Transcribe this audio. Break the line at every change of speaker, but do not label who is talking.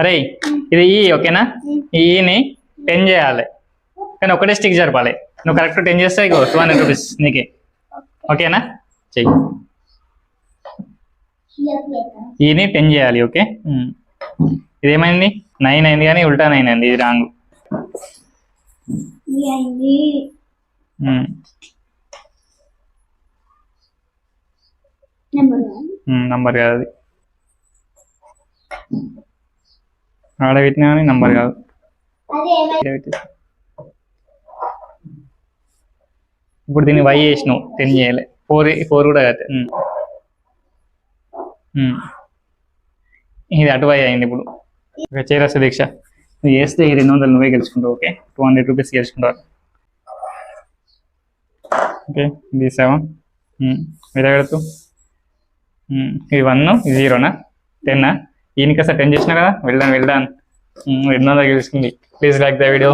అరే ఇది ఈ ఓకేనా? ఈ ఈని టెన్ చేయాలి. కానీ ఒకటే స్టిక్ జరపాలి. నువ్వు కరెక్ట్ టెన్ చేస్తే ఇగో టూ హండ్రెడ్ రూపీస్ నీకే. ఓకేనా? చెయ్యి. ఈని టెన్ చేయాలి ఓకే. ఇదేమైంది? నైన్ అయింది కానీ ఉల్టా నైన్ అయింది ఇది రాంగ్.
నెంబర్
కాదు అది. ఆడ పెట్టినా కానీ నంబర్ కాదు. ఇప్పుడు దీన్ని వై చేసినావు టెన్ చేయలే. ఫోర్ ఫోర్ కూడా కాదు. ఇది అటు వై అయింది ఇప్పుడు. ఓకే చేరస్తా దీక్ష. నువ్వు చేస్తే ఈ రెండు వందలు నువ్వే గెలుచుకుంటావు ఓకే? టూ హండ్రెడ్ రూపీస్ గెలుచుకుంటావు. ఓకే ఇది సెవెన్. మీరు పెడుతూ ఇది వన్ ఇది జీరోనా? టెన్నా? ఈయనకి అసలు టెన్ చేసినా కదా? వెళ్దాం వెళ్దాం. ఎన్నో వందలు గెలుచుకుంది ప్లీజ్ లైక్ ద వీడియో.